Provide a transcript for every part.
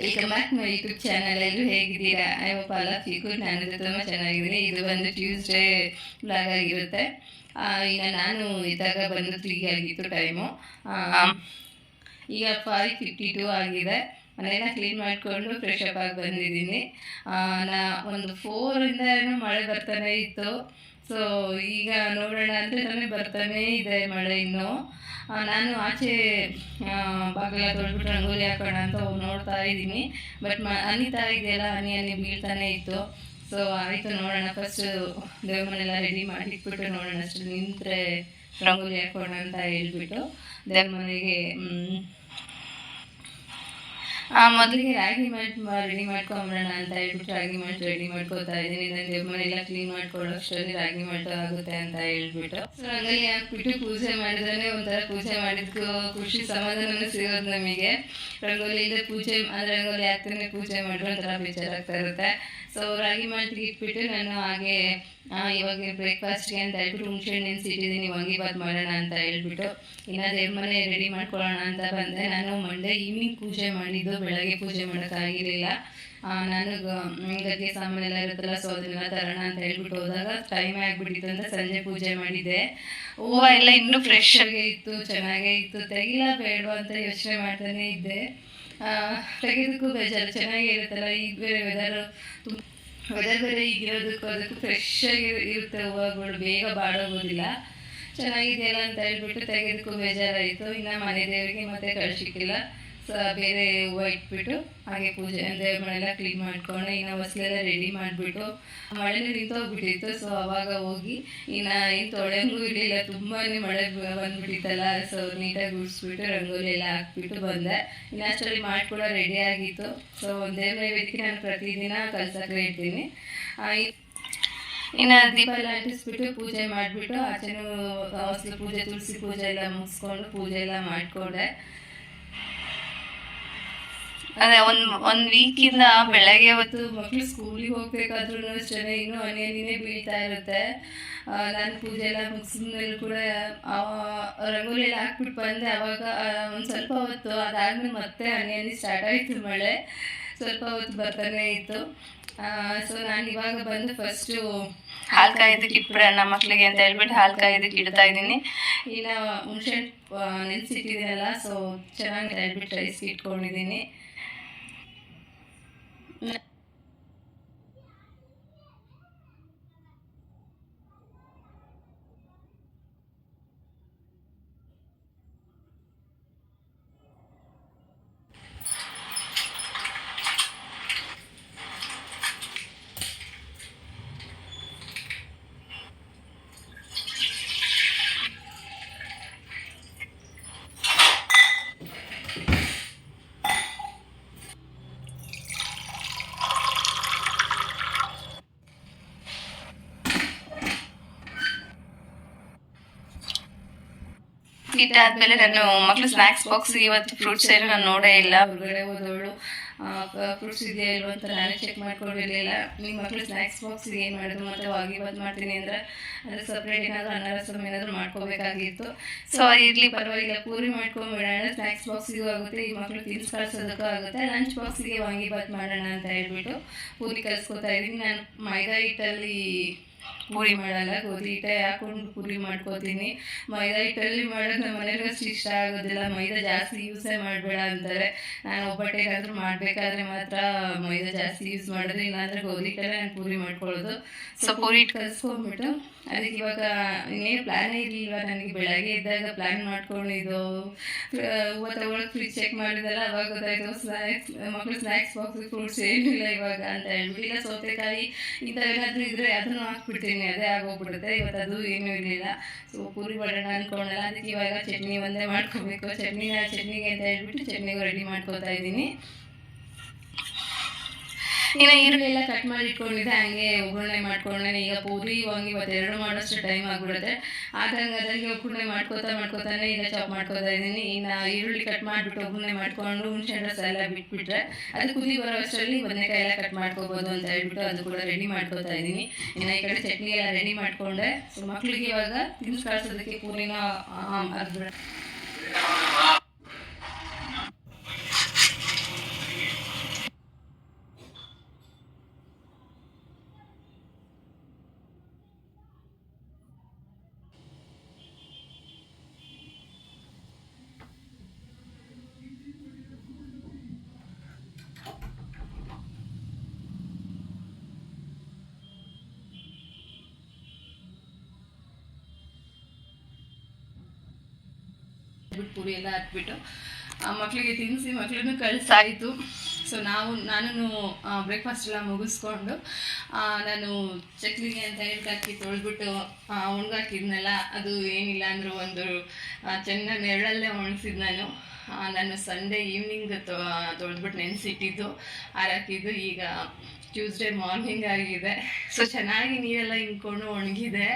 Welcome back my YouTube channel ಎಲ್ಲರೂ ಹೇಗಿದ್ದೀರಾ? I of you good ನಾನು ತುಂಬ ಚೆನ್ನಾಗಿದ್ದೀನಿ ಇದು ಬಂದು ಟ್ಯೂಸ್ಡೇ ಬ್ಲಾಗ್ ಆಗಿರುತ್ತೆ. ಈಗ ನಾನು ಇದ್ದಾಗ ಬಂದು ತ್ರೀ ಆಗಿತ್ತು ಟೈಮು ಈಗ ಫೈವ್ ಫಿಫ್ಟಿ ಟೂ ಆಗಿದೆ. ಮನೆಯನ್ನ ಕ್ಲೀನ್ ಮಾಡಿಕೊಂಡು ಫ್ರೆಶ್ ಅಪ್ ಆಗಿ ಬಂದಿದ್ದೀನಿ. ನಾ ಒಂದು ಫೋರಿಂದ ಏನೋ ಮಳೆ ಬರ್ತಾನೆ ಇತ್ತು. ಸೊ ಈಗ ನೋಡೋಣ ಅಂತ ನಮಗೆ ಬರ್ತಾನೆ ಇದೆ ಮಳೆ ಇನ್ನು. ನಾನು ಆಚೆ ಬಾಗಿಲ ತೊಳ್ಬಿಟ್ಟು ರಂಗೋಲಿ ಹಾಕೋಣ ಅಂತ ನೋಡ್ತಾ ಇದ್ದೀನಿ. ಬಟ್ ಮ, ಅನಿತಾ ಇದೆಯಲ್ಲ ಹನಿ ಹನಿ ಬೀಳ್ತಾನೆ ಇತ್ತು. ಸೊ ಆಯಿತು ನೋಡೋಣ. ಫಸ್ಟ್ ದೇವ್ರ ಮನೆಲ್ಲ ರೆಡಿ ಮಾಡಿ ಇಟ್ಬಿಟ್ಟು ನೋಡೋಣ. ಅಷ್ಟು ನಿಂತರೆ ರಂಗೋಲಿ ಹಾಕೋಣ ಅಂತ ಹೇಳ್ಬಿಟ್ಟು ದೇವ್ರ ಮನೆಗೆ ಮೊದಲಿಗೆ ರಾಗಿ ಮಾಡಿ ರೆಡಿ ಮಾಡ್ಕೊಂಬರೋಣ ಅಂತ ಹೇಳ್ಬಿಟ್ಟು ರಾಗಿ ಮಾಡಿ ರೆಡಿ ಮಾಡ್ಕೊತಾ ಇದ್ದೀನಿ. ದೇವ್ರ ಮನೆಲ್ಲ ಕ್ಲೀನ್ ಮಾಡ್ಕೊಳ್ಳೋ ಅಷ್ಟರಲ್ಲಿ ರಾಗಿ ಮಾಡಿ ಆಗುತ್ತೆ ಅಂತ ಹೇಳ್ಬಿಟ್ಟು. ಸೊ ರಂಗೋಲಿ ಹಾಕ್ಬಿಟ್ಟು ಪೂಜೆ ಮಾಡಿದ್ರೆ ಒಂಥರ ಪೂಜೆ ಮಾಡಿದ್ದು ಖುಷಿ ಸಮಾಧಾನ ಸಿಗೋದು ನಮಗೆ. ರಂಗೋಲಿ ಇದೆ ಪೂಜೆ ಅಂದರೆ ರಂಗೋಲಿ ಹಾಕ್ತಾನೆ ಪೂಜೆ ಮಾಡಿದ್ರೆ ಒಂಥರ ಬೇಜಾರಾಗ್ತಾ ಇರುತ್ತೆ. ಸೊ ರಾಗಿ ಮಾಡಿ ಇಟ್ಬಿಟ್ಟು ನಾನು ಹಾಗೆ ಇವಾಗ ಬ್ರೇಕ್ಫಾಸ್ಟ್ಗೆ ಅಂತ ಹೇಳ್ಬಿಟ್ಟು ಹುಣಸೆ ಹಣ್ಣು ನೆನ್ಸಿಟ್ಟಿದ್ದೀನಿ ವಾಂಗಿಬಾತ್ ಮಾಡೋಣ ಅಂತ ಹೇಳ್ಬಿಟ್ಟು. ಇನ್ನು ಮನೆ ರೆಡಿ ಮಾಡ್ಕೊಳ್ಳೋಣ ಅಂತ ಬಂದೆ. ನಾನು ಮಂಡೇ ಈವ್ನಿಂಗ್ ಪೂಜೆ ಮಾಡಿದ್ದು, ಬೆಳಗ್ಗೆ ಪೂಜೆ ಮಾಡೋಕ್ಕಾಗಿರಲಿಲ್ಲ. ನಾನು ಗದ್ದೆ ಸಾಮಾನೆಲ್ಲ ಇರುತ್ತಲ್ಲ ಸೊ ಅದನ್ನೆಲ್ಲ ತರೋಣ ಅಂತ ಹೇಳ್ಬಿಟ್ಟು ಹೋದಾಗ ಟೈಮ್ ಆಗಿಬಿಟ್ಟಿತ್ತು ಅಂತ ಸಂಜೆ ಪೂಜೆ ಮಾಡಿದ್ದೆ. ಹೂವು ಎಲ್ಲ ಇನ್ನೂ ಫ್ರೆಶ್ ಆಗೇ ಇತ್ತು, ಚೆನ್ನಾಗೇ ಇತ್ತು. ತೆಗಿಲ್ಲ ಬೇಡವಾ ಅಂತ ಯೋಚನೆ ಮಾಡ್ತಾನೆ ಇದ್ದೆ. ತೆಗೆದಕ್ಕೂ ಬೇಜಾರು. ಚೆನ್ನಾಗೇ ಇರುತ್ತಲ್ಲ ಈಗ ಬೇರೆ ವೆದರು ತುಂಬ ವೆದರ್ ಬೇರೆ ಈಗಿರೋದಕ್ಕೂ ಅದಕ್ಕೂ ಫ್ರೆಶ್ ಆಗಿ ಇರುತ್ತೆ. ಹೂವುಗಳು ಬೇಗ ಬಾಡೋಗೋದಿಲ್ಲ. ಚೆನ್ನಾಗಿದೆಯಲ್ಲ ಅಂತ ಹೇಳ್ಬಿಟ್ಟು ತೆಗೆದಕ್ಕೂ ಬೇಜಾರಾಯಿತು. ಇನ್ನು ಮನೆ ದೇವರಿಗೆ ಮತ್ತೆ ಕಳ್ಸಿಕ್ಕಿಲ್ಲ. ಬೇರೆ ಹೂವು ಇಟ್ಬಿಟ್ಟು ಹಾಗೆ ಪೂಜೆ ಅಂದರೆ ಮನೆಲ್ಲ ಕ್ಲೀನ್ ಮಾಡ್ಕೊಂಡು ಇನ್ನು ಹೊಸ್ಲೆಲ್ಲ ರೆಡಿ ಮಾಡಿಬಿಟ್ಟು ಮಳೆ ನಿಂತೋಗ್ಬಿಟ್ಟಿತ್ತು. ಸೊ ಅವಾಗ ಹೋಗಿ ಇನ್ನು ಇನ್ನು ತೊಳೆಯಂಗೂ ಇರಲಿಲ್ಲ ತುಂಬಾ ಮಳೆ ಬಂದ್ಬಿಟ್ಟಿತ್ತಲ್ಲ. ಸೊ ನೀಟಾಗಿ ಗುಡಿಸ್ಬಿಟ್ಟು ರಂಗೋಲಿ ಎಲ್ಲ ಹಾಕ್ಬಿಟ್ಟು ಬಂದೆ. ಇನ್ನು ಅಷ್ಟರಲ್ಲಿ ಮಾಡ್ಕೊಳ್ಳೋ ರೆಡಿ ಆಗಿತ್ತು. ಸೊ ಒಂದೇ ನೈವೇದ್ಯಕ್ಕೆ ನಾನು ಪ್ರತಿದಿನ ಕಲ್ಸಕ್ಕೆ ಇಡ್ತೀನಿ ಇನ್ನು ದೀಪ ಅಂಟಿಸ್ಬಿಟ್ಟು ಪೂಜೆ ಮಾಡಿಬಿಟ್ಟು ಆಚೆನೂ ಹೊಸಲು ಪೂಜೆ, ತುಳಸಿ ಪೂಜೆ ಎಲ್ಲ ಮುಗಿಸ್ಕೊಂಡು ಪೂಜೆ ಎಲ್ಲ ಮಾಡಿಕೊಂಡೆ. ಅದೇ ಒಂದು ವೀಕ್ ಇಂದ ಬೆಳಗ್ಗೆ ಹೊತ್ತು ಮಕ್ಕಳು ಸ್ಕೂಲಿಗೆ ಹೋಗ್ಬೇಕಾದ್ರೂ ಅಷ್ಟೇ ಇನ್ನೂ ಹನಿ ಹನಿನೇ ಬೀಳ್ತಾ ಇರುತ್ತೆ. ನಾನು ಪೂಜೆ ಎಲ್ಲ ಮುಗಿಸಿದ್ಮೇಲೆ ಕೂಡ ರಂಗೋಲಿ ಎಲ್ಲ ಹಾಕ್ಬಿಟ್ಟು ಬಂದೆ. ಅವಾಗ ಒಂದು ಸ್ವಲ್ಪ ಹೊತ್ತು ಅದಾದ್ಮೇಲೆ ಮತ್ತೆ ಹನಿ ಹನಿ ಸ್ಟಾರ್ಟ್ ಆಯ್ತು ಮಳೆ. ಸ್ವಲ್ಪ ಹೊತ್ತು ಬರ್ತಾನೆ ಇತ್ತು. ಸೊ ನಾನು ಇವಾಗ ಬಂದು ಫಸ್ಟು ಹಾಲು ಕಾಯೋದಕ್ಕೆ ಇಟ್ಬಿಡೋಣ ಮಕ್ಕಳಿಗೆ ಅಂತ ಹೇಳ್ಬಿಟ್ಟು ಹಾಲು ಕಾಯ್ದಕ್ಕೆ ಇಡ್ತಾ ಇದ್ದೀನಿ. ಇಲ್ಲ ಹುಣಸೆ ನೆನೆಸಿಟ್ಟಿದ್ದೀನಲ್ಲ ಸೊ ಚೆನ್ನಾಗಿ ಹೇಳ್ಬಿಟ್ಟು ರೈಸ್ ಇಟ್ಕೊಂಡಿದ್ದೀನಿ. Mm-hmm. ಇಟ್ಟಾದ್ಮೇಲೆ ನಾನು ಮಕ್ಕಳು ಸ್ನಾಕ್ಸ್ ಬಾಕ್ಸ್ ಇವತ್ತು ಫ್ರೂಟ್ಸ್ ಏನು ನಾನು ನೋಡೇ ಇಲ್ಲ. ಹೊರಗಡೆ ಹೋದವಳು ಫ್ರೂಟ್ಸ್ ಇದೆಯಾ ಇಲ್ವ ಅಂತ ನಾನೇ ಚೆಕ್ ಮಾಡ್ಕೊಂಡಿರಲಿಲ್ಲ. ನಿಮ್ಮ ಮಕ್ಳು ಸ್ನಾಕ್ಸ್ ಬಾಕ್ಸ್ ಏನು ಮಾಡಿದ್ರು ಮತ್ತೆ ವಾಗಿಬಾತ್ ಮಾಡ್ತೀನಿ ಅಂದ್ರೆ ಅದು ಸಪ್ರೇಟ್ ಏನಾದರೂ ಅನ್ನ ರಸಮ್ ಏನಾದರೂ ಮಾಡ್ಕೋಬೇಕಾಗಿತ್ತು. ಸೊ ಇರಲಿ, ಪರವಾಗಿಲ್ಲ. ಪೂರಿ ಮಾಡ್ಕೊಂಬಿಡೋಣ. ಸ್ನಾಕ್ಸ್ ಬಾಕ್ಸಿಗೂ ಆಗುತ್ತೆ, ಈ ಮಕ್ಳು ತಿನ್ಸ್ ಕಳ್ಸೋದಕ್ಕೂ ಆಗುತ್ತೆ. ಲಂಚ್ ಬಾಕ್ಸಿಗೆ ವಾಂಗಿಬಾತ್ ಮಾಡೋಣ ಅಂತ ಹೇಳ್ಬಿಟ್ಟು ಪೂರಿ ಕಲಿಸ್ಕೊತಾ ಇದ್ದೀನಿ. ನಾನು ಮೈದಾ ಹಿಟ್ಟಲ್ಲಿ ಪೂರಿ ಮಾಡಲ್ಲ ಗೋಧಿ ಹಿಟ್ಟೆ ಹಾಕೊಂಡು ಪೂರಿ ಮಾಡ್ಕೋತೀನಿ. ಮೈದಾ ಹಿಟ್ಟಲ್ಲಿ ಮಾಡೋದು ನಮ್ಮ ಮನೆಯವ್ರಿಗೆ ಅಷ್ಟು ಇಷ್ಟ ಆಗೋದಿಲ್ಲ. ಮೈದಾ ಜಾಸ್ತಿ ಯೂಸೇ ಮಾಡಬೇಡ ಅಂತಾರೆ. ನಾನು ಒಬ್ಬಟ್ಟೆಗಾದರೂ ಮಾಡಬೇಕಾದ್ರೆ ಮಾತ್ರ ಮೈದಾ ಜಾಸ್ತಿ ಯೂಸ್ ಮಾಡಿದ್ರೆ ಇಲ್ಲಾಂದರೆ ಗೋಧಿ ಹಿಟ್ಟಲ್ಲೇ ನಾನು ಪೂರಿ ಮಾಡ್ಕೊಳ್ಳೋದು. ಸೊ ಪೂರಿ ಹಿಟ್ಟು ಕಲಿಸ್ಕೊಂಡ್ಬಿಟ್ಟು ಅದಕ್ಕೆ ಇವಾಗ ಇನ್ನೇನು ಪ್ಲ್ಯಾನೇ ಇರಲಿಲ್ಲ ನನಗೆ? ಬೆಳಗ್ಗೆ ಇದ್ದಾಗ ಪ್ಲ್ಯಾನ್ ಮಾಡ್ಕೊಂಡಿದ್ದು. ಹೂವು ತಗೊಳಕ್ಕೆ ಫ್ರಿಜ್ ಚೆಕ್ ಮಾಡಿದಲ್ಲ ಅವಾಗ ಗೊತ್ತಾಯ್ತು ಸ್ನ್ಯಾಕ್ಸ್ ಮಕ್ಕಳು ಸ್ನ್ಯಾಕ್ಸ್ ಬಾಕ್ಸ್ ಫ್ರೂಟ್ಸ್ ಏನಿಲ್ಲ ಇವಾಗ ಅಂತ ಹೇಳ್ಬಿಟ್ಟು. ಇಲ್ಲ ಸೌತೆಕಾಯಿ ಇಂಥವೇನಾದರೂ ಇದ್ದರೆ ಅದನ್ನು ಹಾಕ್ಬಿಡ್ತೀನಿ ಅದೇ ಆಗೋಗ್ಬಿಡುತ್ತೆ ಇವತ್ತು ಅದು ಏನೂ ಇರಲಿಲ್ಲ. ಸೊ ಪೂರಿ ಮಾಡೋಣ ಅಂದ್ಕೊಂಡಲ್ಲ ಅದಕ್ಕೆ ಇವಾಗ ಚಟ್ನಿ ಒಂದೇ ಮಾಡ್ಕೋಬೇಕು. ಚಟ್ನಿನ ಚಟ್ನಿಗೆ ಅಂತ ಹೇಳ್ಬಿಟ್ಟು ಚಟ್ನಿಗೂ ರೆಡಿ ಮಾಡ್ಕೋತಾ ಇದ್ದೀನಿ. ಇನ್ನು ಈರುಳ್ಳಿ ಎಲ್ಲ ಕಟ್ ಮಾಡಿ ಇಟ್ಕೊಂಡಿದ್ದೆ ಹಂಗೆ ಒಗ್ಗರಣೆ ಮಾಡ್ಕೊಂಡೆ. ಈಗ ಪೂರಿ ವಾಂಗಿ ಇವತ್ತು ಎರಡು ಮಾಡೋಷ್ಟು ಟೈಮ್ ಆಗಿಬಿಡುತ್ತೆ. ಆದಂಗೆ ಅದಂಗೆ ಒಗ್ಗರಣೆ ಮಾಡ್ಕೋತಾ ಮಾಡ್ಕೋತಾನೆ ಈಗ ಚಾಪ್ ಮಾಡ್ಕೋತಾ ಇದ್ದೀನಿ. ಇನ್ನು ಈರುಳ್ಳಿ ಕಟ್ ಮಾಡಿಬಿಟ್ಟು ಒಗ್ಗರಣೆ ಮಾಡ್ಕೊಂಡು ಹುಣಸೆ ರಸ ಎಲ್ಲ ಬಿಟ್ಬಿಟ್ರೆ ಅದು ಕುದಿ ಬರೋ ಅಷ್ಟರಲ್ಲಿ ಬದನೆಕಾಯಿ ಎಲ್ಲ ಕಟ್ ಮಾಡ್ಕೋಬೋದು ಅಂತ ಹೇಳ್ಬಿಟ್ಟು ಅದು ಕೂಡ ರೆಡಿ ಮಾಡ್ಕೋತಾ ಇದ್ದೀನಿ. ಇನ್ನು ಈ ಕಡೆ ಚಟ್ನಿ ಎಲ್ಲ ರೆಡಿ ಮಾಡಿಕೊಂಡೆ. ಸೊ ಮಕ್ಳಿಗೆ ಇವಾಗ ತಿನ್ಸ್ ಕಳ್ಸೋದಕ್ಕೆ ಪೂರಿನ ಅದು ಬಿಟ್ಟು ಪೂರಿ ಎಲ್ಲ ಹಾಕ್ಬಿಟ್ಟು ಆ, ಮಕ್ಳಿಗೆ ತಿನ್ನಿಸಿ ಮಕ್ಳನ್ನು ಕಳಿಸಾಯಿತು ಸೊ ನಾವು ನಾನು ಬ್ರೇಕ್ಫಾಸ್ಟ್ ಎಲ್ಲ ಮುಗಿಸ್ಕೊಂಡು ನಾನು ಚಕ್ಲಿಗೆ ಅಂತ ಹೇಳ್ತಾಕಿ ತೊಳೆದ್ಬಿಟ್ಟು ಒಣಗಾಕಿದ್ನಲ್ಲ ಅದು ಏನಿಲ್ಲ ಅಂದರೂ ಒಂದು ಚೆನ್ನಾಗಿ ನೆರಳಲ್ಲೇ ಒಣಗಿಸಿದ್ ನಾನು. ನಾನು ಸಂಡೇ ಈವ್ನಿಂಗ್ ತೊಳೆದ್ಬಿಟ್ಟು ನೆನೆಸಿಟ್ಟಿದ್ದು ಹಾರಾಕಿದ್ದು ಈಗ ಟ್ಯೂಸ್ಡೇ ಮಾರ್ನಿಂಗ್ ಆಗಿದೆ. ಸೊ ಚೆನ್ನಾಗಿ ನೀರೆಲ್ಲ ಹಿಂಕೊಂಡು ಒಣಗಿದೆ.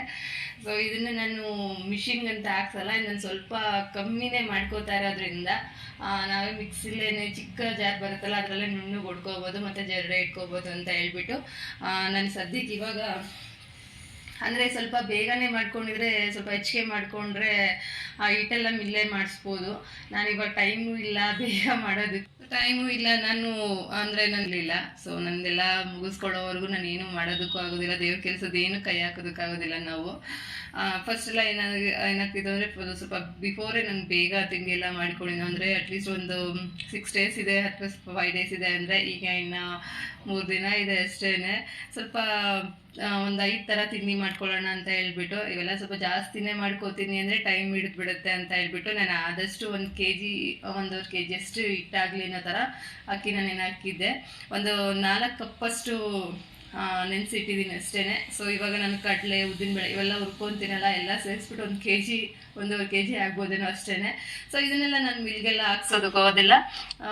ಸೊ ಇದನ್ನು ನಾನು ಮಿಷಿನ್ಗೆ ಅಂತ ಹಾಕ್ಸಲ್ಲ ನಾನು ಸ್ವಲ್ಪ ಕಮ್ಮಿನೇ ಮಾಡ್ಕೋತಾ ಇರೋದ್ರಿಂದ ನಾವೇ ಮಿಕ್ಸಿಲ್ಲೇ ಚಿಕ್ಕ ಜಾರ್ ಬರುತ್ತಲ್ಲ, ಅದರಲ್ಲೇ ನುಣ್ಣಗೆ ಹೊಡ್ಕೋಬೋದು ಮತ್ತು ಜರಡೆ ಇಟ್ಕೋಬೋದು ಅಂತ ಹೇಳ್ಬಿಟ್ಟು ನಾನು ಸದ್ಯಕ್ಕೆ ಇವಾಗ ಅಂದರೆ ಸ್ವಲ್ಪ ಬೇಗನೆ ಮಾಡ್ಕೊಂಡಿದ್ರೆ, ಸ್ವಲ್ಪ ಹೆಚ್ಚಿಗೆ ಮಾಡಿಕೊಂಡ್ರೆ ಆ ಹಿಟ್ಟೆಲ್ಲ ಮಿಲ್ಲೇ ಮಾಡಿಸ್ಬೋದು. ನಾನಿವಾಗ ಟೈಮು ಇಲ್ಲ, ಬೇಗ ಮಾಡೋದಕ್ಕೆ. ಟೈಮು ಇಲ್ಲ, ನಾನು ಅಂದರೆ ನನಗಿಲ್ಲ ಸೊ ನಂದೆಲ್ಲ ಮುಗಿಸ್ಕೊಳ್ಳೋವರೆಗೂ ನಾನು ಏನು ಮಾಡೋದಕ್ಕೂ ಆಗೋದಿಲ್ಲ. ದೇವ್ರ ಕೆಲಸದ ಏನು ಕೈ ಹಾಕೋದಕ್ಕಾಗೋದಿಲ್ಲ ನಾವು. ಫಸ್ಟ್ ಎಲ್ಲ ಏನಾಗ ಏನಾಗ್ತಿತ್ತು ಅಂದರೆ ಸ್ವಲ್ಪ ಬಿಫೋರೇ ನಾನು ಬೇಗ ತಿಂಡಿ ಎಲ್ಲ ಮಾಡ್ಕೊಂಡಿದ್ದು ಅಂದರೆ ಅಟ್ಲೀಸ್ಟ್ ಒಂದು ಸಿಕ್ಸ್ ಡೇಸ್ ಇದೆ ಅಥವಾ ಫೈವ್ ಡೇಸ್ ಇದೆ ಅಂದರೆ ಈಗ ಇನ್ನು ಮೂರು ದಿನ ಇದೆ ಅಷ್ಟೇ ಸ್ವಲ್ಪ ಒಂದು ಐದು ಥರ ತಿಂಡಿ ಮಾಡ್ಕೊಳ್ಳೋಣ ಅಂತ ಹೇಳ್ಬಿಟ್ಟು, ಇವೆಲ್ಲ ಸ್ವಲ್ಪ ಜಾಸ್ತಿನೇ ಮಾಡ್ಕೋತೀನಿ ಅಂದರೆ ಟೈಮ್ ಹಿಡಿದ್ಬಿಡುತ್ತೆ ಅಂತ ಹೇಳ್ಬಿಟ್ಟು, ನಾನು ಆದಷ್ಟು ಒಂದು ಕೆ ಜಿ ಒಂದೂವರೆ ಕೆ ಜಿ ಅಷ್ಟು ಹಿಟ್ಟಾಗಲಿ ಅನ್ನೋ ಥರ ಅಕ್ಕಿ ನಾನು ಹಾಕಿದ್ದೆ ಒಂದು ನಾಲ್ಕು ಕಪ್ಪಷ್ಟು ನೆನೆಸಿಟ್ಟಿದ್ದೀನಿ ಅಷ್ಟೇ ಸೊ ಇವಾಗ ನಾನು ಕಡಲೆ, ಉದ್ದಿನ ಉದ್ದಿನಬೇಳೆ ಇವೆಲ್ಲ ಹುರ್ಕೊತೀನಲ್ಲ, ಎಲ್ಲ ಸೇರಿಸ್ಬಿಟ್ಟು ಒಂದು ಕೆ ಜಿ ಒಂದೂವರೆ ಕೆ ಜಿ ಆಗ್ಬೋದೇನೋ ಅಷ್ಟೇ ಸೊ ಇದನ್ನೆಲ್ಲ ನಾನು ಮಿಲ್ಗೆಲ್ಲ ಹಾಕ್ಸೋದಕ್ಕೆ ಹೋಗೋದಿಲ್ಲ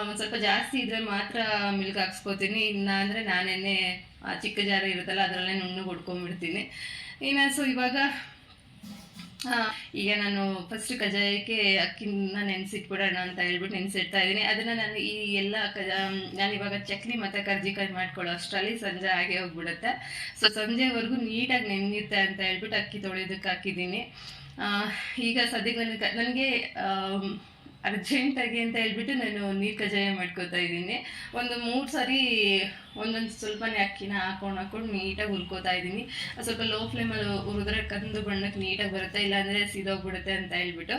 ಒಂದು ಸ್ವಲ್ಪ ಜಾಸ್ತಿ ಇದ್ರೆ ಮಾತ್ರ ಮಿಲ್ಕ್ ಹಾಕ್ಸ್ಕೊತೀನಿ. ಇಲ್ಲ ಅಂದರೆ ನಾನೇನೆ ಆ, ಚಿಕ್ಕ ಜಾರ ಇರುತ್ತಲ್ಲ, ಅದರಲ್ಲೇ ನುಣ್ಣಗೆ ಹೊಡ್ಕೊಂಡ್ಬಿಡ್ತೀನಿ. ಇನ್ನು ಸೊ ಇವಾಗ ಈಗ ನಾನು ಫಸ್ಟ್ ಕಜಾಯಕ್ಕೆ ಅಕ್ಕಿನ ನೆನೆಸಿಟ್ಬಿಡೋಣ ಅಂತ ಹೇಳ್ಬಿಟ್ಟು ನೆನೆಸಿಡ್ತಾ ಇದ್ದೀನಿ. ಅದನ್ನು ನಾನು ಈ ಎಲ್ಲ ಕ ನಾನು ಇವಾಗ ಚಕ್ಲಿ ಮತ್ತು ಕರ್ಜಿಕಾಯಿ ಮಾಡ್ಕೊಳ್ಳೋ ಅಷ್ಟರಲ್ಲಿ ಸಂಜೆ ಆಗೇ ಹೋಗ್ಬಿಡುತ್ತೆ. ಸೊ ಸಂಜೆವರೆಗೂ ನೀಟಾಗಿ ನೆನೆಯುತ್ತೆ ಅಂತ ಹೇಳ್ಬಿಟ್ಟು ಅಕ್ಕಿ ತೊಳೆಯೋದಕ್ಕೆ ಹಾಕಿದ್ದೀನಿ. ಈಗ ಸದ್ಯಕ್ಕೆ ನನಗೆ ಅರ್ಜೆಂಟಾಗಿ ಅಂತ ಹೇಳ್ಬಿಟ್ಟು ನಾನು ನೀರು ಕಜಾಯ ಮಾಡ್ಕೋತಾ ಇದ್ದೀನಿ. ಒಂದು ಮೂರು ಸಾರಿ ಒಂದೊಂದು ಸ್ವಲ್ಪನೇ ಅಕ್ಕಿನ ಹಾಕೊಂಡು ಹಾಕೊಂಡು ನೀಟಾಗಿ ಹುರ್ಕೋತಾ ಇದ್ದೀನಿ. ಸ್ವಲ್ಪ ಲೋ ಫ್ಲೇಮಲ್ಲಿ ಹುರಿದ್ರೆ ಕಂದು ಬಣ್ಣಕ್ಕೆ ನೀಟಾಗಿ ಬರುತ್ತೆ, ಇಲ್ಲಾಂದರೆ ಸಿದೋಗ್ಬಿಡುತ್ತೆ ಅಂತ ಹೇಳ್ಬಿಟ್ಟು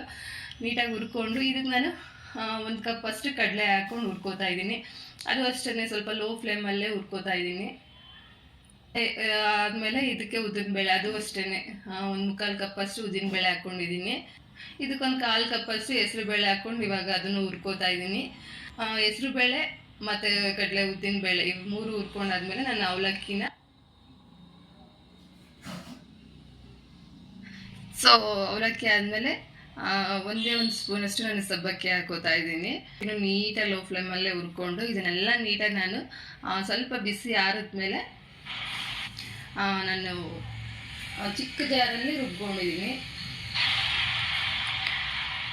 ನೀಟಾಗಿ ಹುರ್ಕೊಂಡು ಇದಕ್ಕೆ ನಾನು ಒಂದು ಕಪ್ ಫಸ್ಟ್ ಕಡಲೆ ಹಾಕ್ಕೊಂಡು ಹುರ್ಕೋತಾ ಇದ್ದೀನಿ. ಅದು ಅಷ್ಟೇ ಸ್ವಲ್ಪ ಲೋ ಫ್ಲೇಮಲ್ಲೇ ಹುರ್ಕೋತಾ ಇದ್ದೀನಿ. ಆದಮೇಲೆ ಇದಕ್ಕೆ ಉದ್ದಿನಬೇಳೆ, ಅದು ಅಷ್ಟೇ ಒಂದು ಮುಕ್ಕಾಲು ಉದ್ದಿನ ಬೇಳೆ ಹಾಕ್ಕೊಂಡಿದ್ದೀನಿ ಇದಕ್ಕೊಂದು ಕಾಲು ಕಪ್ಪಷ್ಟು ಹೆಸರು ಬೇಳೆ ಹಾಕ್ಕೊಂಡು ಇವಾಗ ಅದನ್ನು ಹುರ್ಕೋತಾ ಇದ್ದೀನಿ ಹೆಸರು ಬೇಳೆ ಮತ್ತು ಕಡಲೆ ಉದ್ದಿನಬೇಳೆ ಇವು ಮೂರು ಹುರ್ಕೊಂಡಾದ್ಮೇಲೆ ನಾನು ಅವಲಕ್ಕಿನ ಸೊ ಅವಲಕ್ಕಿ ಆದಮೇಲೆ ಒಂದೇ ಒಂದು ಸ್ಪೂನ್ ಅಷ್ಟು ನಾನು ಸಬ್ಬಕ್ಕಿ ಹಾಕೋತಾ ಇದ್ದೀನಿ ಇನ್ನು ನೀಟಾಗಿ ಲೋ ಫ್ಲೇಮಲ್ಲೇ ಹುರ್ಕೊಂಡು ಇದನ್ನೆಲ್ಲ ನೀಟಾಗಿ ನಾನು ಸ್ವಲ್ಪ ಬಿಸಿ ಆರಿದ್ಮೇಲೆ ನಾನು ಚಿಕ್ಕ ಜಾರಲ್ಲಿ ರುಬ್ಕೊಂಡಿದ್ದೀನಿ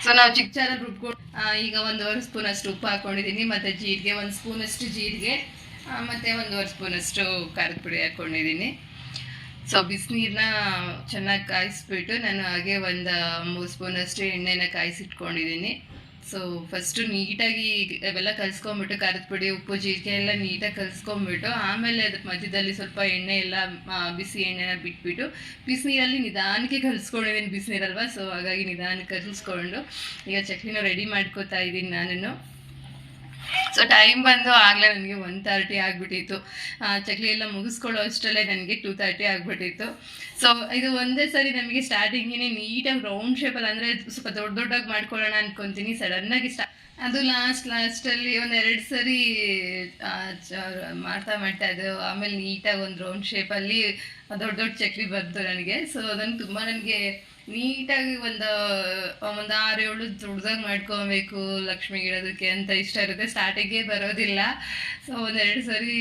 ಸೊ ನಾವು ಚಿಕ್ಕ ಜಾರಲ್ಲಿ ರುಬ್ಕೊಂಡು ಈಗ ಒಂದೂವರೆ ಸ್ಪೂನ್ ಅಷ್ಟು ಉಪ್ಪು ಹಾಕೊಂಡಿದ್ದೀನಿ ಮತ್ತು ಜೀರಿಗೆ, ಒಂದು ಸ್ಪೂನಷ್ಟು ಜೀರಿಗೆ ಮತ್ತು ಒಂದೂವರೆ ಸ್ಪೂನ್ ಅಷ್ಟು ಖಾರದ ಪುಡಿ ಹಾಕ್ಕೊಂಡಿದ್ದೀನಿ ಸೊ ಬಿಸಿನೀರನ್ನ ಚೆನ್ನಾಗಿ ಕಾಯಿಸ್ಬಿಟ್ಟು ನಾನು ಹಾಗೆ ಒಂದು ಮೂರು ಸ್ಪೂನಷ್ಟು ಎಣ್ಣೆನ ಕಾಯಿಸಿಟ್ಕೊಂಡಿದ್ದೀನಿ ಸೊ ಫಸ್ಟು ನೀಟಾಗಿ ಅವೆಲ್ಲ ಕಲಿಸ್ಕೊಂಬಿಟ್ಟು, ಖಾರದ ಪುಡಿ, ಉಪ್ಪು, ಜೀರಿಗೆ ಎಲ್ಲ ನೀಟಾಗಿ ಕಲಿಸ್ಕೊಂಬಿಟ್ಟು, ಆಮೇಲೆ ಅದಕ್ಕೆ ಮಧ್ಯದಲ್ಲಿ ಸ್ವಲ್ಪ ಎಣ್ಣೆ ಎಲ್ಲ ಬಿಸಿ ಎಣ್ಣೆನ ಬಿಟ್ಬಿಟ್ಟು, ಬಿಸಿನೀರಲ್ಲಿ ನಿಧಾನಕ್ಕೆ ಕಲಿಸ್ಕೊಂಡಿದ್ದೀನಿ ಬಿಸಿನೀರಲ್ವ. ಸೊ ಹಾಗಾಗಿ ನಿಧಾನಕ್ಕೆ ಕಲಿಸ್ಕೊಂಡು, ಈಗ ಚಟ್ನಿನ ರೆಡಿ ಮಾಡ್ಕೋತಾ ಇದ್ದೀನಿ ನಾನು ಸೊ ಟೈಮ್ ಬಂದು ಆಗಲೇ ನನಗೆ ಒನ್ ತರ್ಟಿ ಆಗಿಬಿಟ್ಟಿತ್ತು. ಚಕ್ಲಿ ಎಲ್ಲ ಮುಗಿಸ್ಕೊಳ್ಳೋ ಅಷ್ಟರಲ್ಲೇ ನನಗೆ ಟೂ ತರ್ಟಿ ಆಗಿಬಿಟ್ಟಿತ್ತು. ಸೊ ಇದು ಒಂದೇ ಸರಿ ನಮಗೆ ಸ್ಟಾರ್ಟಿಂಗಿನೇ ನೀಟಾಗಿ ರೌಂಡ್ ಶೇಪಲ್ಲಿ ಅಂದರೆ ಸ್ವಲ್ಪ ದೊಡ್ಡ ದೊಡ್ಡಾಗಿ ಮಾಡ್ಕೊಳ್ಳೋಣ ಅನ್ಕೊತೀನಿ. ಸಡನ್ನಾಗಿ ಸ್ಟಾ ಅದು ಲಾಸ್ಟ್ ಲಾಸ್ಟಲ್ಲಿ ಒಂದು ಎರಡು ಸರಿ ಮಾಡ್ತಾ ಮಾಡ್ತಾ ಅದು ಆಮೇಲೆ ನೀಟಾಗಿ ಒಂದು ರೌಂಡ್ ಶೇಪಲ್ಲಿ ದೊಡ್ಡ ದೊಡ್ಡ ಚಕ್ಲಿ ಬಂತು ನನಗೆ. ಸೊ ಅದನ್ನು ತುಂಬ ನನಗೆ ನೀಟಾಗಿ ಒಂದು ಒಂದು ಆರು ಏಳು ದೊಡ್ಡದಾಗಿ ಮಾಡ್ಕೊಬೇಕು ಲಕ್ಷ್ಮಿ ಇಡೋದಕ್ಕೆ ಅಂತ ಇಷ್ಟ ಇರುತ್ತೆ. ಸ್ಟಾರ್ಟಿಂಗೇ ಬರೋದಿಲ್ಲ. ಸೊ ಒಂದೆರಡು ಸರಿ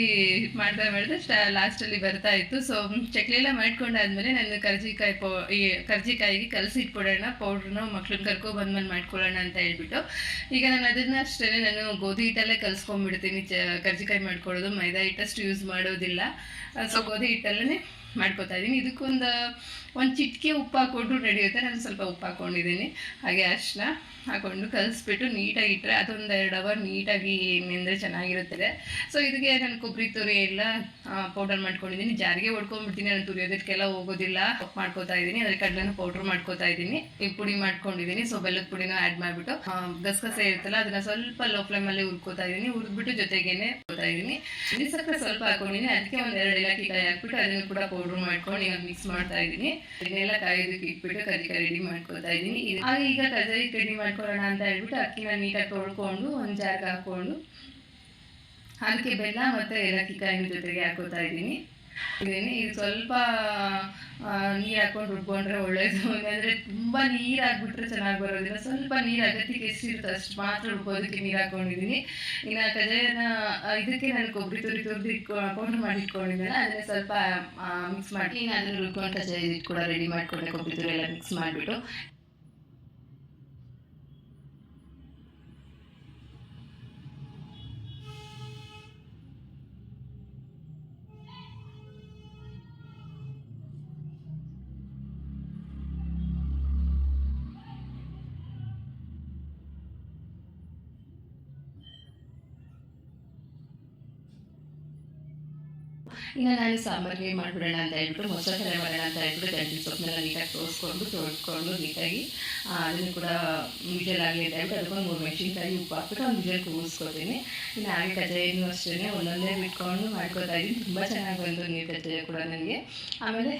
ಮಾಡ್ತಾ ಮಾಡಿದ್ರೆ ಸ್ಟಾ ಲಾಸ್ಟಲ್ಲಿ ಬರ್ತಾ ಇತ್ತು. ಸೊ ಚಕ್ಲಿ ಎಲ್ಲ ಮಾಡ್ಕೊಂಡಾದ್ಮೇಲೆ ನಾನು ಕರ್ಜಿಕಾಯಿ ಪೌ, ಈ ಕರ್ಜಿಕಾಯಿಗೆ ಕಲಸಿ ಇಟ್ಬಿಡೋಣ ಪೌಡ್ರನ್ನ ಮಕ್ಳನ್ನ ಕರ್ಕೊ ಬಂದ್ಮೇಲೆ ಮಾಡ್ಕೊಳ್ಳೋಣ ಅಂತ ಹೇಳ್ಬಿಟ್ಟು. ಈಗ ನಾನು ಅದನ್ನ ಅಷ್ಟೇ ನಾನು ಗೋಧಿ ಹಿಟ್ಟಲ್ಲೇ ಕಲಿಸ್ಕೊಂಡ್ಬಿಡ್ತೀನಿ ಚ, ಕರ್ಜಿಕಾಯಿ ಮಾಡ್ಕೊಳ್ಳೋದು, ಮೈದಾ ಹಿಟ್ಟಷ್ಟು ಯೂಸ್ ಮಾಡೋದಿಲ್ಲ. ಸೊ ಗೋಧಿ ಹಿಟ್ಟಲ್ಲೇ ಮಾಡ್ಕೊತಾ ಇದ್ದೀನಿ ಇದಕ್ಕೊಂದು ಒಂದು ಚಿಟಿಕೆ ಉಪ್ಪು ಹಾಕ್ಕೊಂಡ್ರು ನಡೆಯುತ್ತೆ. ನಾನು ಸ್ವಲ್ಪ ಉಪ್ಪು ಹಾಕ್ಕೊಂಡಿದ್ದೀನಿ ಹಾಗೆ ಅರ್ಶಿನ ಹಾಕ್ಕೊಂಡು ಕಲಿಸ್ಬಿಟ್ಟು ನೀಟಾಗಿ ಇಟ್ಟರೆ ಅದೊಂದು ಎರಡು ಅವರ್ ನೀಟಾಗಿ ನೆಂದರೆ ಚೆನ್ನಾಗಿರುತ್ತದೆ. ಸೊ ಇದಕ್ಕೆ ನಾನು ಕೊಬ್ಬರಿ ತುರಿ ಎಲ್ಲ ಪೌಡರ್ ಮಾಡ್ಕೊಂಡಿದ್ದೀನಿ. ಜಾರಿಗೆ ಹೊಡ್ಕೊಂಡ್ಬಿಡ್ತೀನಿ ನಾನು ತುರಿಯೋದಕ್ಕೆಲ್ಲ ಹೋಗೋದಿಲ್ಲ. ಮಾಡ್ಕೋತಾ ಇದ್ದೀನಿ. ಅದ್ರ ಕಡಲೆನೂ ಪೌಡ್ರ್ ಮಾಡ್ಕೋತಾ ಇದ್ದೀನಿ. ಈ ಪುಡಿ ಮಾಡ್ಕೊಂಡಿದ್ದೀನಿ. ಸೊ ಬೆಲ್ಲದ ಪುಡಿನ ಆ್ಯಡ್ ಮಾಡಿಬಿಟ್ಟು ಗಸಗಸೆ ಇರುತ್ತಲ್ಲ, ಅದನ್ನ ಸ್ವಲ್ಪ ಲೋ ಫ್ಲೇಮಲ್ಲಿ ಹುರ್ಕೋತಾ ಇದ್ದೀನಿ. ಹುರಿದ್ಬಿಟ್ಟು ಜೊತೆಗೇನೆ ಹೋಗ್ತಾ ಇದ್ದೀನಿ. ಸಕ್ಕರೆ ಸ್ವಲ್ಪ ಹಾಕೊಂಡಿದ್ದೀನಿ. ಅದಕ್ಕೆ ಒಂದು ಎರಡು ಇಲಾಖೆ ಕಾಯಿ ಹಾಕ್ಬಿಟ್ಟು ಅದನ್ನು ಕೂಡ ಪೌಡ್ರ್ ಮಾಡ್ಕೊಂಡು ಈಗ ಮಿಕ್ಸ್ ಮಾಡ್ತಾ ಇದ್ದೀನಿ. ಇದನ್ನೆಲ್ಲ ಕಾಯೋದಕ್ಕೆ ಇಟ್ಬಿಟ್ಟು ಕರಿಕ ರೆಡಿ ಮಾಡ್ಕೊತಾ ಇದ್ದೀನಿ. ಇದು- ಆಗ ಈಗ ಕಜರಿ ರೆಡಿ ಮಾಡ್ಕೊಳ್ಳೋಣ ಅಂತ ಹೇಳ್ಬಿಟ್ಟು ಅಕ್ಕಿನ ನೀಟಾಗಿ ತೊಳ್ಕೊಂಡು, ಒಂದು ಜಾಗ ಹಾಕ್ಕೊಂಡು, ಅದಕ್ಕೆ ಬೆಲ್ಲ ಮತ್ತು ಏಲಕ್ಕಿ ಕಾಯಿನ ಜೊತೆಗೆ ಹಾಕೋತಾ ಇದ್ದೀನಿ. ಇದು ಸ್ವಲ್ಪ ನೀರು ಹಾಕೊಂಡು ರುಬ್ಕೊಂಡ್ರೆ ಒಳ್ಳೇದು. ಯಾಕಂದರೆ ತುಂಬ ನೀರು ಹಾಕ್ಬಿಟ್ರೆ ಚೆನ್ನಾಗಿ ಬರೋದಿಲ್ಲ. ಸ್ವಲ್ಪ ನೀರು ಅಗತ್ಯಕ್ಕೆ ಎಷ್ಟಿರುತ್ತೆ ಅಷ್ಟು ಮಾತ್ರ ರುಬ್ಬೋದಕ್ಕೆ ನೀರು ಹಾಕೊಂಡಿದ್ದೀನಿ ಇನ್ನು ಕಜಾಯನ ಇದಕ್ಕೆ ನಾನು ಕೊಬ್ಬರಿ ತುರಿ ತುರಿದು ಇಟ್ಕೊ ಮಾಡಿ ಇಟ್ಕೊಂಡಿದ್ದೇನೆ ಅದನ್ನೇ ಸ್ವಲ್ಪ ಮಿಕ್ಸ್ ಮಾಡಿ ನಾನು ರುಬ್ಕೊಂಡು ಕಜಾಯ ಇದು ಕೂಡ ರೆಡಿ ಮಾಡ್ಕೊಂಡೆ. ಕೊಬ್ಬರಿ ತುರಿ ಎಲ್ಲ ಮಿಕ್ಸ್ ಮಾಡಿಬಿಟ್ಟು. ಇನ್ನು ನಾನು ಸಾಂಬಾರಿಗೆ ಮಾಡಿಬಿಡೋಣ ಅಂತ ಹೇಳ್ಬಿಟ್ಟು, ಮೊಸರು ಮಾಡೋಣ ಅಂತ ಹೇಳ್ಬಿಟ್ಟು ದಂಟಿ ಸೊಪ್ಪನ್ನೆಲ್ಲ ನೀಟಾಗಿ ತೋರಿಸ್ಕೊಂಡು ತೊಳ್ಕೊಂಡು ನೀಟಾಗಿ ಅದನ್ನು ಕೂಡ ಆಗಲಿ ಅಂತ ಹೇಳ್ಬಿಟ್ಟು ಅದಕ್ಕೊಂದು ಮೂರು ಮೆಣಸಿನ್ಕಾಯಿ ಉಪ್ಪು ಹಾಕ್ಬಿಟ್ಟು ಒಂದು ವಿಜಲ್ ಕೂಗಿಸ್ಕೊತೀನಿ ಇನ್ನು ಹಾಗೆ ಕಜ್ಜಾಯನೂ ಅಷ್ಟೇ, ಒಂದೊಂದೇ ಬಿಟ್ಕೊಂಡು ಮಾಡ್ಕೋತಾ ಇದ್ದೀನಿ. ತುಂಬ ಚೆನ್ನಾಗಿ ಬಂತು ನೀರು ಕಜ್ಜಾಯ ಕೂಡ ನನಗೆ. ಆಮೇಲೆ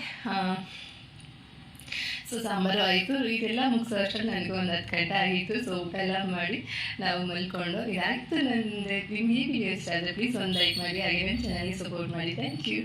ಸೊ ಸಾಂಬಾರು ಆಯಿತು ಇದೆಲ್ಲ ಮುಗಿಸೋ ಅಷ್ಟರಲ್ಲಿ ನನಗೆ ಒಂದು ಹತ್ತು ಗಂಟೆ ಆಗಿತ್ತು. ಸೊ ಊಟ ಎಲ್ಲ ಮಾಡಿ ನಾವು ಮಲ್ಕೊಂಡು ಇದಾಯಿತು ನನ್ನ ನಿಮ್ಗೆ ಈ ವಿಡಿಯೋ ಇಷ್ಟ ಆದರೆ ಪ್ಲೀಸ್ ಒಂದು ಲೈಕ್ ಮಾಡಿ ಹಾಗೆ ಚೆನ್ನಾಗಿ ಸಪೋರ್ಟ್ ಮಾಡಿ. Thank you